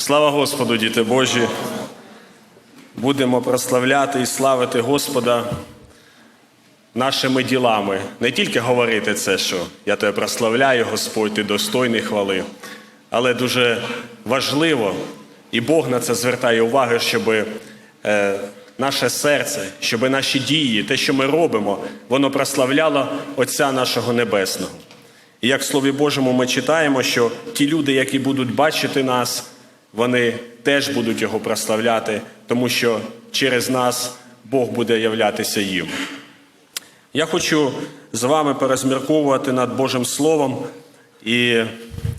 Слава Господу, діти Божі! Будемо прославляти і славити Господа нашими ділами. Не тільки говорити це, що я тебе прославляю, Господь, ти достойний хвали, але дуже важливо, і Бог на це звертає увагу, щоб е, наше серце, щоб наші дії, те, що ми робимо, воно прославляло Отця нашого Небесного. І як в Слові Божому ми читаємо, що ті люди, які будуть бачити нас, вони теж будуть його прославляти, тому що через нас Бог буде являтися їм. Я хочу з вами порозмірковувати над Божим Словом, і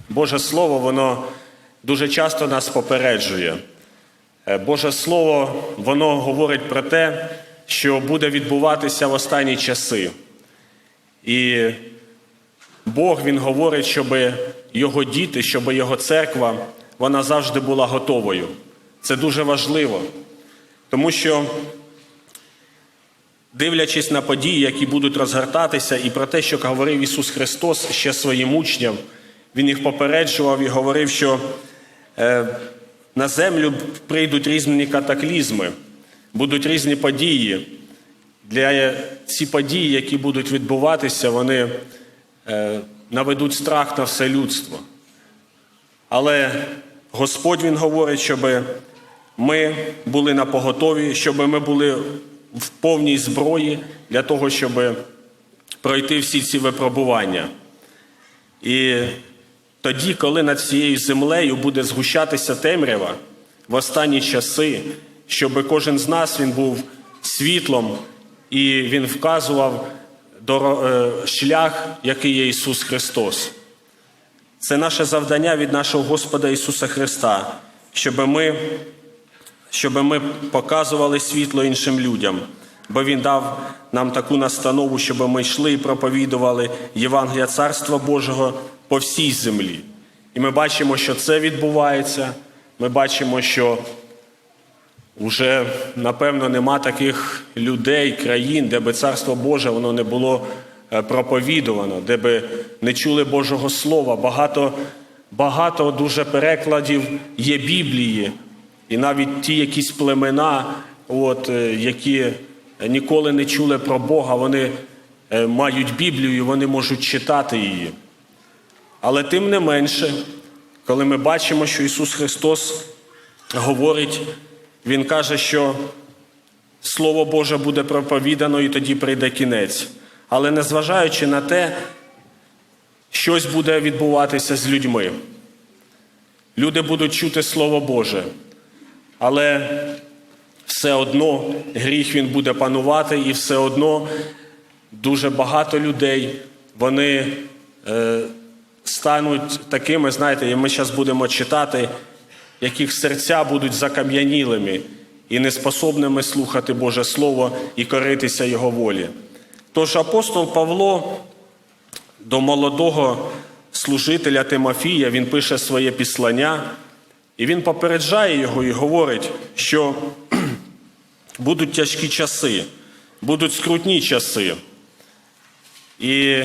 Боже Слово, воно дуже часто нас попереджує. Е, Боже Слово, воно говорить про те, що буде відбуватися в останні часи. І Бог Він говорить, щоб його діти, щоб його церква, вона завжди була готовою. Це дуже важливо, тому що, дивлячись на події, які будуть розгортатися, і про те, що говорив Ісус Христос ще своїм учням, Він їх попереджував і говорив, що е, на землю прийдуть різні катаклізми, будуть різні події. Для ці події, які будуть відбуватися, вони е, наведуть страх на все людство. Але Господь Він говорить, щоб ми були на поготові, щоб ми були в повній зброї для того, щоб пройти всі ці випробування. І тоді, коли над цією землею буде згущатися темрява в останні часи, щоб кожен з нас він був світлом і він вказував е, шлях, який є Ісус Христос. Це наше завдання від нашого Господа Ісуса Христа, щоб ми, щоб ми показували світло іншим людям, бо Він дав нам таку настанову, щоб ми йшли і проповідували Євангелія Царства Божого по всій землі. І ми бачимо, що це відбувається. Ми бачимо, що Уже напевно нема таких людей, країн, де би царство Боже воно не було проповідувано, де би не чули Божого Слова. Багато, багато дуже перекладів є Біблії, і навіть ті якісь племена, от, е, які ніколи не чули про Бога, вони е, мають Біблію, вони можуть читати її. Але тим не менше, коли ми бачимо, що Ісус Христос говорить, Він каже, що Слово Боже буде проповідано і тоді прийде кінець. Але незважаючи на те, щось буде відбуватися з людьми. Люди будуть чути Слово Боже, але все одно гріх він буде панувати, і все одно дуже багато людей вони е, стануть такими, знаєте, і ми зараз будемо читати, яких серця будуть закам'янілими і неспособними слухати Боже Слово і коритися Його волі. Тож апостол Павло до молодого служителя Тимофія він пише своє післання, і він попереджає його і говорить, що будуть тяжкі часи, будуть скрутні часи. І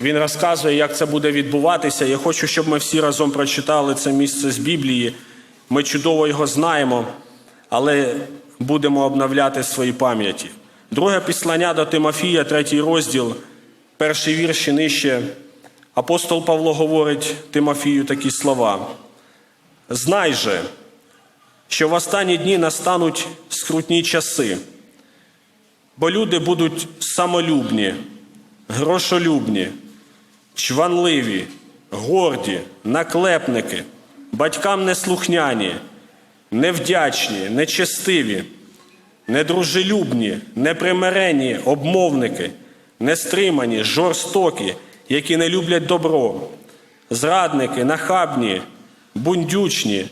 він розказує, як це буде відбуватися. Я хочу, щоб ми всі разом прочитали це місце з Біблії. Ми чудово його знаємо, але будемо обновляти свої пам'яті. Друге післання до Тимофія, третій розділ, перший вірш і нижче. Апостол Павло говорить Тимофію такі слова. Знай же, що в останні дні настануть скрутні часи, бо люди будуть самолюбні, грошолюбні, чванливі, горді, наклепники, батькам неслухняні, невдячні, нечестиві, недружелюбні, непримиренні, обмовники, нестримані, жорстокі, які не люблять добро, зрадники, нахабні, бундючні,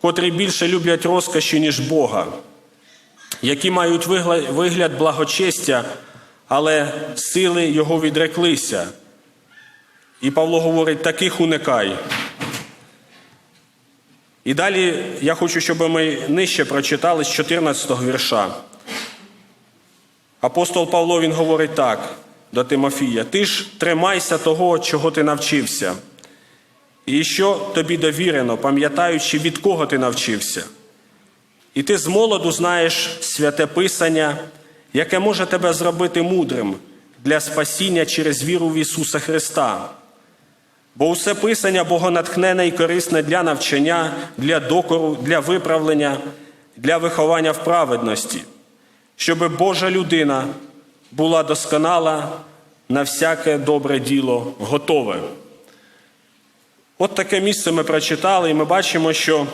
котрі більше люблять розкоші, ніж Бога, які мають вигляд благочестя, але сили його відреклися. І Павло говорить: таких уникай. І далі я хочу, щоб ми нижче прочитали з 14 вірша. Апостол Павло він говорить так до Тимофія: Ти ж тримайся того, чого ти навчився, і що тобі довірено, пам'ятаючи, від кого ти навчився. І ти з молоду знаєш святе Писання, яке може тебе зробити мудрим для спасіння через віру в Ісуса Христа. Бо усе Писання богонатхнене і корисне для навчання, для докору, для виправлення, для виховання в праведності, щоб Божа людина була досконала на всяке добре діло готове. От таке місце ми прочитали, і ми бачимо, що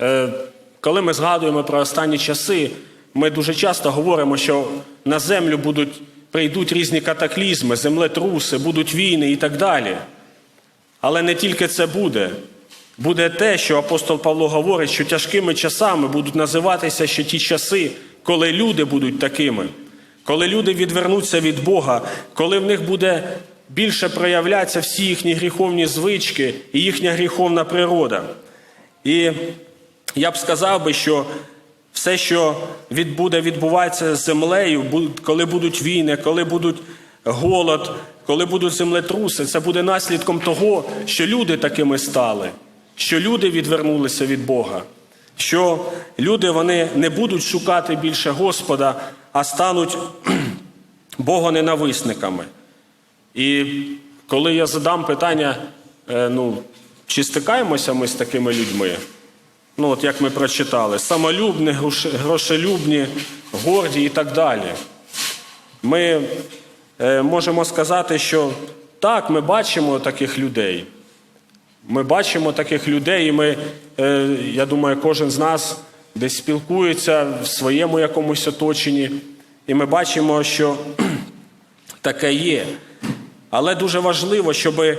е, коли ми згадуємо про останні часи, ми дуже часто говоримо, що на землю будуть, прийдуть різні катаклізми, землетруси, будуть війни і так далі. Але не тільки це буде. Буде те, що апостол Павло говорить, що тяжкими часами будуть називатися ще ті часи, коли люди будуть такими, коли люди відвернуться від Бога, коли в них буде більше проявлятися всі їхні гріховні звички і їхня гріховна природа. І я б сказав би, що все, що від- буде відбуватися з землею, коли будуть війни, коли будуть голод, коли будуть землетруси, це буде наслідком того, що люди такими стали, що люди відвернулися від Бога, що люди вони не будуть шукати більше Господа, а стануть богоненависниками. І коли я задам питання, е, ну, чи стикаємося ми з такими людьми? Ну, от як ми прочитали, самолюбні, грошелюбні, горді і так далі. Ми е, можемо сказати, що так, ми бачимо таких людей. Ми бачимо таких людей, і ми, е, я думаю, кожен з нас десь спілкується в своєму якомусь оточенні, і ми бачимо, що таке є. Але дуже важливо, щоб,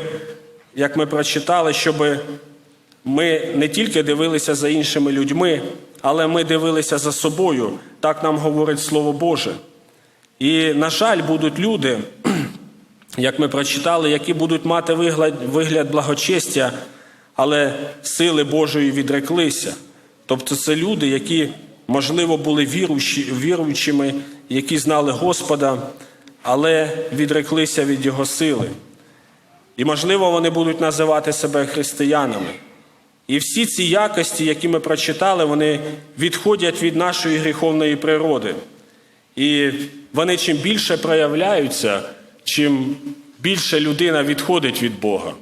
як ми прочитали, щоб ми не тільки дивилися за іншими людьми, але ми дивилися за собою. Так нам говорить Слово Боже. І, на жаль, будуть люди, як ми прочитали, які будуть мати вигляд, вигляд благочестя, але сили Божої відреклися. Тобто це люди, які, можливо, були віруючими, які знали Господа, але відреклися від Його сили. І, можливо, вони будуть називати себе християнами. І всі ці якості, які ми прочитали, вони відходять від нашої гріховної природи. І вони чим більше проявляються, чим більше людина відходить від Бога,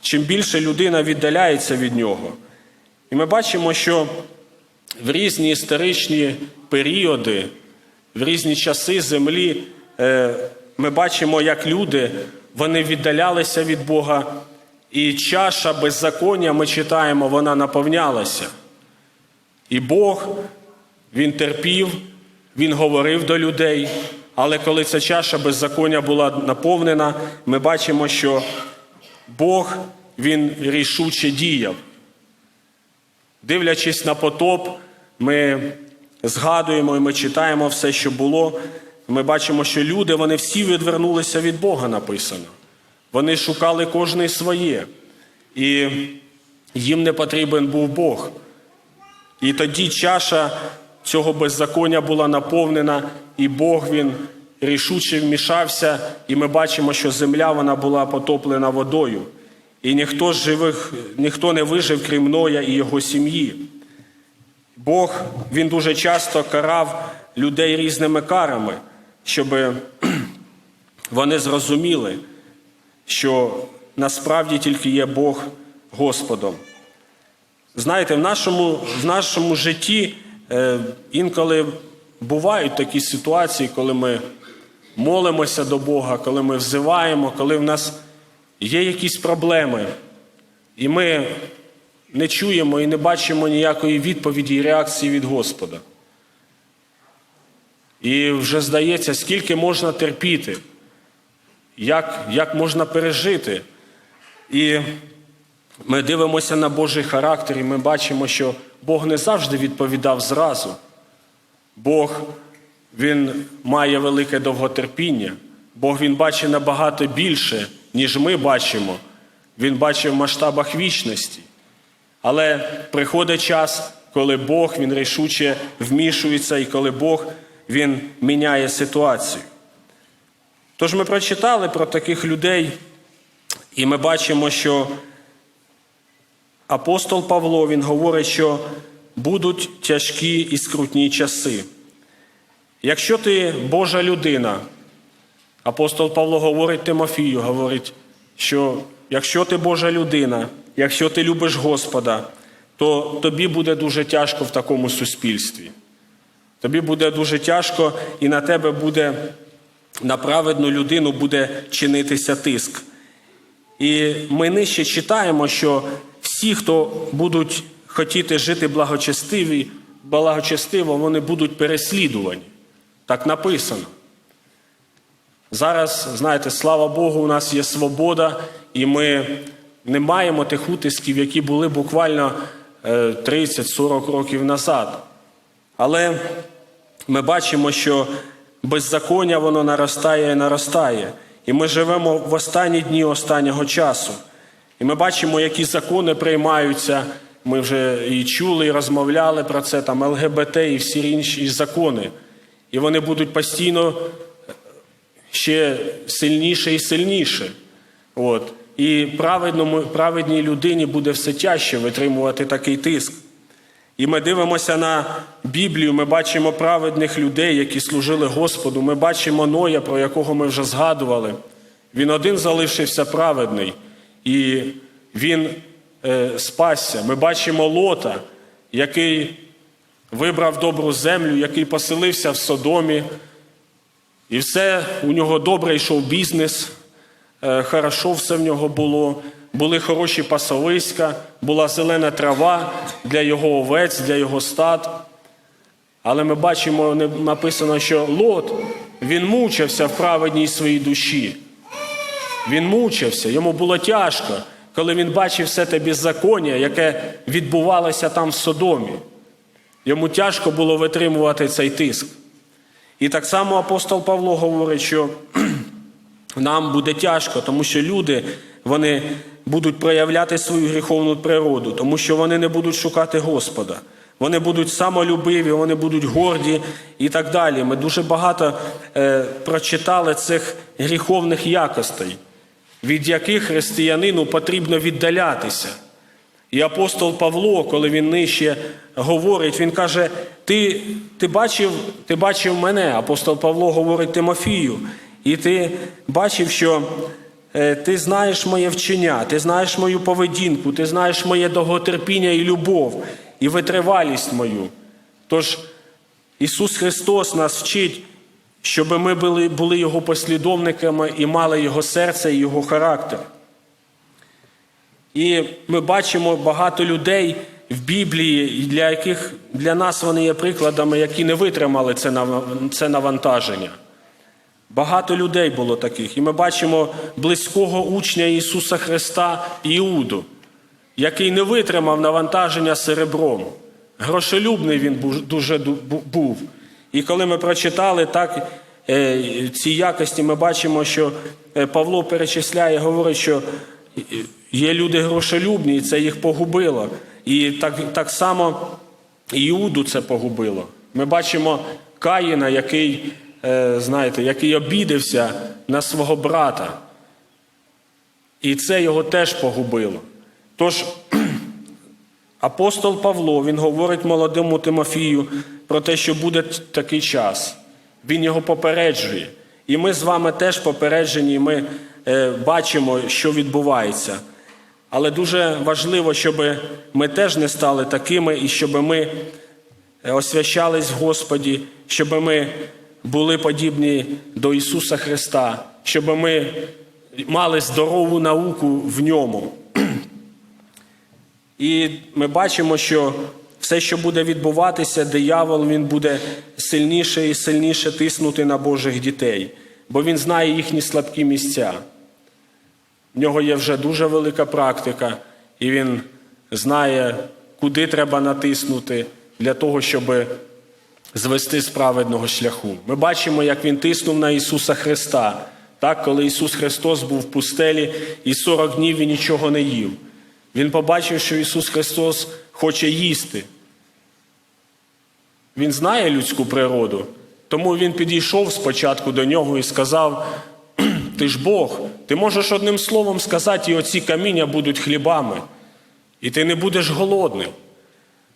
чим більше людина віддаляється від нього. І ми бачимо, що в різні історичні періоди, в різні часи землі е, ми бачимо, як люди вони віддалялися від Бога, і чаша беззаконня, ми читаємо, вона наповнялася. І Бог, Він терпів, Він говорив до людей, але коли ця чаша беззаконня була наповнена, ми бачимо, що Бог Він рішуче діяв. Дивлячись на потоп, ми згадуємо і ми читаємо все, що було. Ми бачимо, що люди вони всі відвернулися від Бога, написано. Вони шукали кожний своє. І їм не потрібен був Бог. І тоді чаша цього беззаконня була наповнена, і Бог він рішуче вмішався, і ми бачимо, що земля вона була потоплена водою. І ніхто з живих, ніхто не вижив, крім Ноя і його сім'ї. Бог він дуже часто карав людей різними карами, щоб вони зрозуміли, що насправді тільки є Бог Господом. Знаєте, в нашому, в нашому житті е, інколи бувають такі ситуації, коли ми молимося до Бога, коли ми взиваємо, коли в нас є якісь проблеми, і ми не чуємо і не бачимо ніякої відповіді і реакції від Господа. І вже здається, скільки можна терпіти, як, як можна пережити. І ми дивимося на Божий характер, і ми бачимо, що Бог не завжди відповідав зразу. Бог Він має велике довготерпіння. Бог Він бачить набагато більше, ніж ми бачимо. Він бачить в масштабах вічності. Але приходить час, коли Бог Він рішуче вмішується, і коли Бог Він міняє ситуацію. Тож ми прочитали про таких людей, І ми бачимо, що апостол Павло він говорить, що будуть тяжкі і скрутні часи. Якщо ти Божа людина, апостол Павло говорить Тимофію, говорить, що якщо ти Божа людина, якщо ти любиш Господа, то тобі буде дуже тяжко в такому суспільстві. Тобі буде дуже тяжко, і на тебе буде, на праведну людину буде чинитися тиск. І ми нижче читаємо, що всі, хто будуть хотіти жити благочестиві, благочестиво, вони будуть переслідувані. Так написано. Зараз, знаєте, слава Богу, у нас є свобода, і ми не маємо тих утисків, які були буквально е, 30-40 років назад. Але ми бачимо, що беззаконня воно наростає і наростає. І ми живемо в останні дні останнього часу. І ми бачимо, які закони приймаються. Ми вже і чули, і розмовляли про це, там ЛГБТ і всі інші закони. І вони будуть постійно ще сильніше і сильніше. От. І праведному, праведній людині буде все тяжче витримувати такий тиск. І ми дивимося на Біблію, ми бачимо праведних людей, які служили Господу. Ми бачимо Ноя, про якого ми вже згадували. Він один залишився праведний, і він е, спасся. Ми бачимо Лота, який вибрав добру землю, який поселився в Содомі. І все у нього добре йшов бізнес, е, хорошо все в нього було. Були хороші пасовиська, була зелена трава для його овець, для його стад. Але ми бачимо, написано, що Лот, він мучився в праведній своїй душі. Він мучився, йому було тяжко, коли він бачив все те беззаконня, яке відбувалося там в Содомі. Йому тяжко було витримувати цей тиск. І так само апостол Павло говорить, що нам буде тяжко, тому що люди вони будуть проявляти свою гріховну природу, тому що вони не будуть шукати Господа. Вони будуть самолюбиві, вони будуть горді і так далі. Ми дуже багато е, прочитали цих гріховних якостей, від яких християнину потрібно віддалятися. І апостол Павло, коли він нижче говорить, він каже: Ти, ти, бачив, ти бачив мене, апостол Павло говорить Тимофію, і ти бачив, що ти знаєш моє вчення, ти знаєш мою поведінку, ти знаєш моє довготерпіння і любов, і витривалість мою. Тож Ісус Христос нас вчить, щоб ми були, були Його послідовниками і мали Його серце і Його характер. І ми бачимо багато людей в Біблії, для яких для нас вони є прикладами, які не витримали це навантаження. Багато людей було таких. І ми бачимо близького учня Ісуса Христа Іуду, який не витримав навантаження серебром. Грошелюбний він дуже був. І коли ми прочитали так е, ці якості, ми бачимо, що е, Павло перечисляє, говорить, що е, є люди грошелюбні, і це їх погубило. І так, так само Іуду це погубило. Ми бачимо Каїна, який, знаєте, який обідився на свого брата. І це його теж погубило. Тож апостол Павло він говорить молодому Тимофію про те, що буде такий час. Він його попереджує. І ми з вами теж попереджені, ми е, бачимо, що відбувається. Але дуже важливо, щоб ми теж не стали такими, і щоб ми е, освящались Господі, щоб ми були подібні до Ісуса Христа, щоб ми мали здорову науку в ньому. І ми бачимо, що все, що буде відбуватися, диявол він буде сильніше і сильніше тиснути на Божих дітей, бо він знає їхні слабкі місця. В нього є вже дуже велика практика, і він знає, куди треба натиснути для того, щоб звести з праведного шляху. Ми бачимо, як він тиснув на Ісуса Христа. Так, коли Ісус Христос був в пустелі і 40 днів він нічого не їв. Він побачив, що Ісус Христос хоче їсти. Він знає людську природу, тому він підійшов спочатку до нього і сказав: Ти ж Бог, ти можеш одним словом сказати, і оці каміння будуть хлібами, і ти не будеш голодним.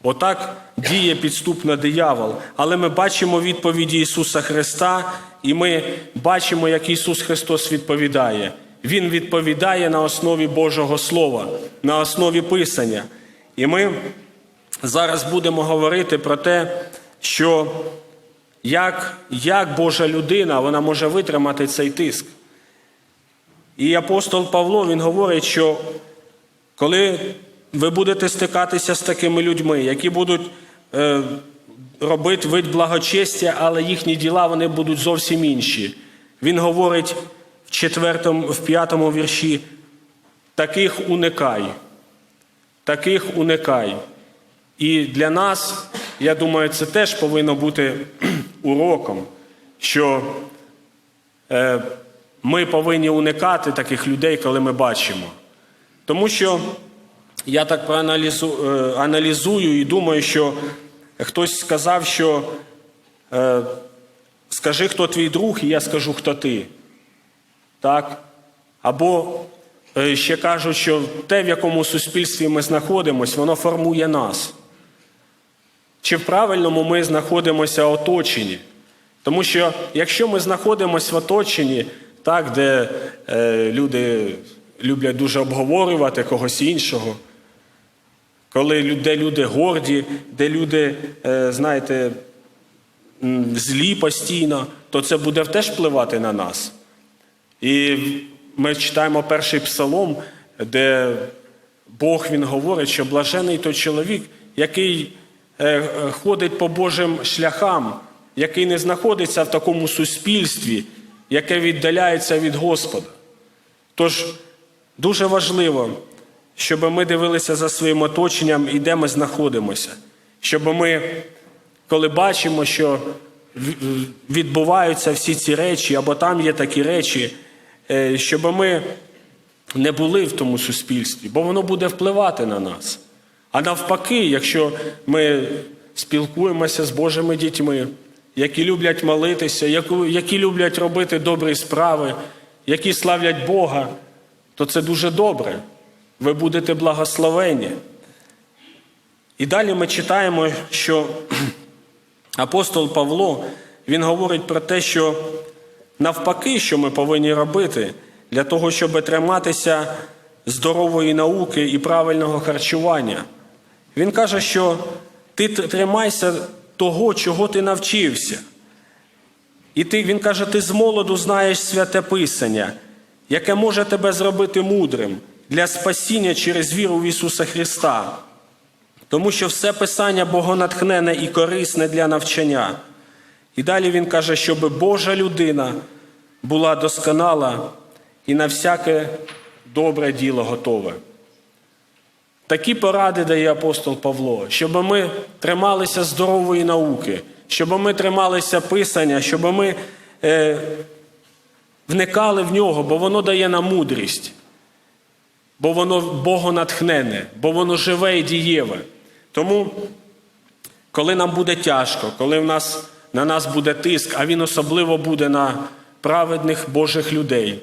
Отак діє підступно диявол. Але ми бачимо відповіді Ісуса Христа, і ми бачимо, як Ісус Христос відповідає. Він відповідає на основі Божого Слова, на основі Писання. І ми зараз будемо говорити про те, що як, як Божа людина вона може витримати цей тиск. І апостол Павло він говорить, що коли ви будете стикатися з такими людьми, які будуть е, робити вид благочестя, але їхні діла вони будуть зовсім інші. Він говорить в четвертому, в п'ятому вірші: таких уникай, таких уникай. І для нас, я думаю, це теж повинно бути уроком, що е, ми повинні уникати таких людей, коли ми бачимо. Тому що я так проаналізу, е, і думаю, що хтось сказав, що е, скажи, хто твій друг, і я скажу, хто ти. Так? Або е, ще кажуть, що те, в якому суспільстві ми знаходимося, воно формує нас. Чи в правильному ми знаходимося оточенні? Тому що якщо ми знаходимося в оточенні, так, де е, люди люблять дуже обговорювати когось іншого, коли де люди горді, де люди, е, знаєте, злі постійно, то це буде теж впливати на нас. І ми читаємо перший псалом, де Бог він говорить, що блажений той чоловік, який е, ходить по Божим шляхам, який не знаходиться в такому суспільстві, яке віддаляється від Господа. Тож дуже важливо, щоб ми дивилися за своїм оточенням і де ми знаходимося, щоб ми, коли бачимо, що відбуваються всі ці речі, або там є такі речі, е, щоб ми не були в тому суспільстві, бо воно буде впливати на нас. А навпаки, якщо ми спілкуємося з Божими дітьми, які люблять молитися, які люблять робити добрі справи, які славлять Бога, то це дуже добре. Ви будете благословені. І далі ми читаємо, що апостол Павло він говорить про те, що навпаки, що ми повинні робити для того, щоб триматися здорової науки і правильного харчування. Він каже, що ти тримайся того, чого ти навчився. І ти, він каже, ти з молоду знаєш святе Писання, яке може тебе зробити мудрим для спасіння через віру в Ісуса Христа. Тому що все Писання богонатхнене і корисне для навчання. І далі він каже, щоб Божа людина була досконала і на всяке добре діло готове. Такі поради дає апостол Павло, щоб ми трималися здорової науки, щоб ми трималися Писання, щоб ми е, вникали в нього, бо воно дає нам мудрість, бо воно богонатхнене, бо воно живе і дієве. Тому, коли нам буде тяжко, коли в нас, на нас буде тиск, а він особливо буде на праведних Божих людей,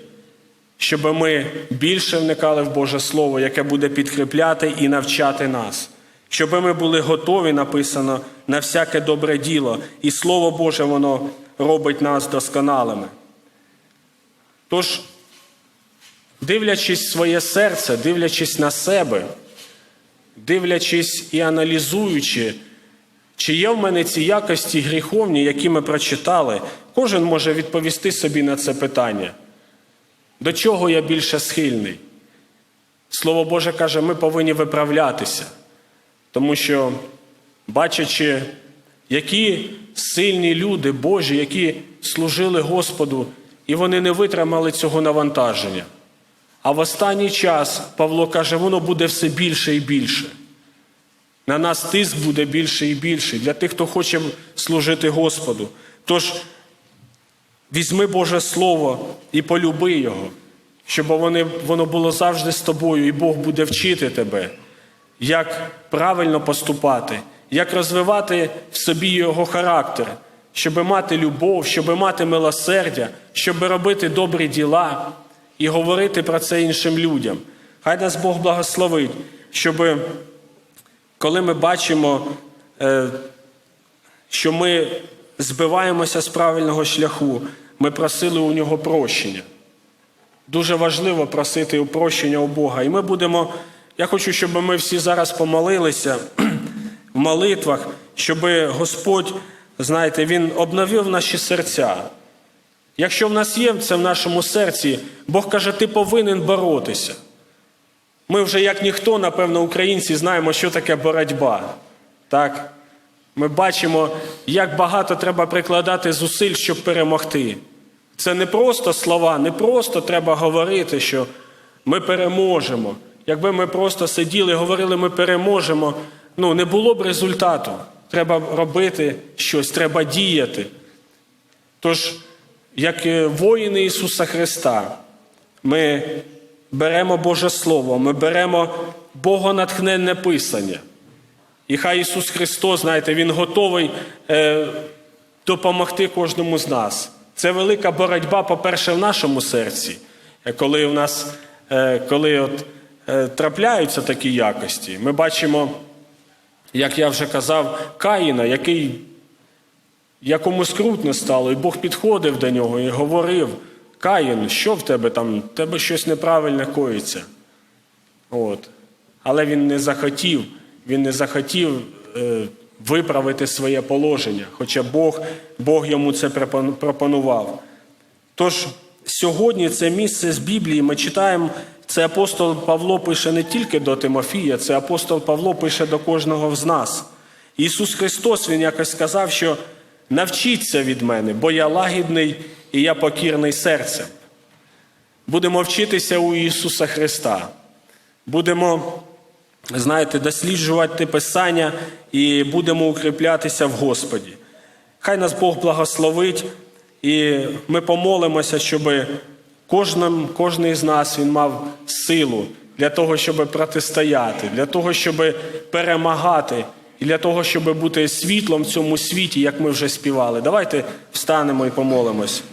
щоб ми більше вникали в Боже Слово, яке буде підкріпляти і навчати нас, щоб ми були готові, написано, на всяке добре діло, і Слово Боже, воно робить нас досконалими. Тож, дивлячись своє серце, дивлячись на себе, дивлячись і аналізуючи, чи є в мене ці якості гріховні, які ми прочитали, кожен може відповісти собі на це питання. До чого я більше схильний? Слово Боже каже, ми повинні виправлятися, тому що, бачачи, які сильні люди Божі, які служили Господу, і вони не витримали цього навантаження. А в останній час Павло каже, воно буде все більше і більше. На нас тиск буде більше і більше для тих, хто хоче служити Господу. Тож візьми Боже Слово і полюби Його, щоб воно було завжди з тобою, і Бог буде вчити тебе, як правильно поступати, як розвивати в собі його характер, щоб мати любов, щоб мати милосердя, щоб робити добрі діла, і говорити про це іншим людям. Хай нас Бог благословить, щоб коли ми бачимо, е, що ми збиваємося з правильного шляху, ми просили у нього прощення. Дуже важливо просити у прощення у Бога. І ми будемо, я хочу, щоб ми всі зараз помолилися в молитвах, щоб Господь, знаєте, Він обновив наші серця. Якщо в нас є це в нашому серці, Бог каже, ти повинен боротися. Ми вже, як ніхто, напевно, українці знаємо, що таке боротьба. Так? Ми бачимо, як багато треба прикладати зусиль, щоб перемогти. Це не просто слова, не просто треба говорити, що ми переможемо. Якби ми просто сиділи і говорили, ми переможемо, ну не було б результату. Треба робити щось, треба діяти. Тож, як е, воїни Ісуса Христа, ми беремо Боже Слово, ми беремо Богонатхненне Писання. І хай Ісус Христос, знаєте, Він готовий е, допомогти кожному з нас. Це велика боротьба, по-перше, в нашому серці, Е, коли у нас е, коли от, е, трапляються такі якості. Ми бачимо, як я вже казав, Каїна, який якому скрутно стало, і Бог підходив до нього і говорив: Каїн, що в тебе там? В тебе щось неправильне коїться. От. Але він не захотів, він не захотів е, виправити своє положення, хоча Бог, Бог йому це пропонував. Тож сьогодні це місце з Біблії ми читаємо. Це апостол Павло пише не тільки до Тимофія, це апостол Павло пише до кожного з нас. Ісус Христос Він якось сказав, що навчіться від мене, бо я лагідний і я покірний серцем. Будемо вчитися у Ісуса Христа. Будемо, знаєте, досліджувати Писання і будемо укріплятися в Господі. Хай нас Бог благословить, і ми помолимося, щоб кожним, кожний з нас він мав силу для того, щоб протистояти, для того, щоб перемагати, і для того, щоб бути світлом в цьому світі, як ми вже співали. Давайте встанемо і помолимось.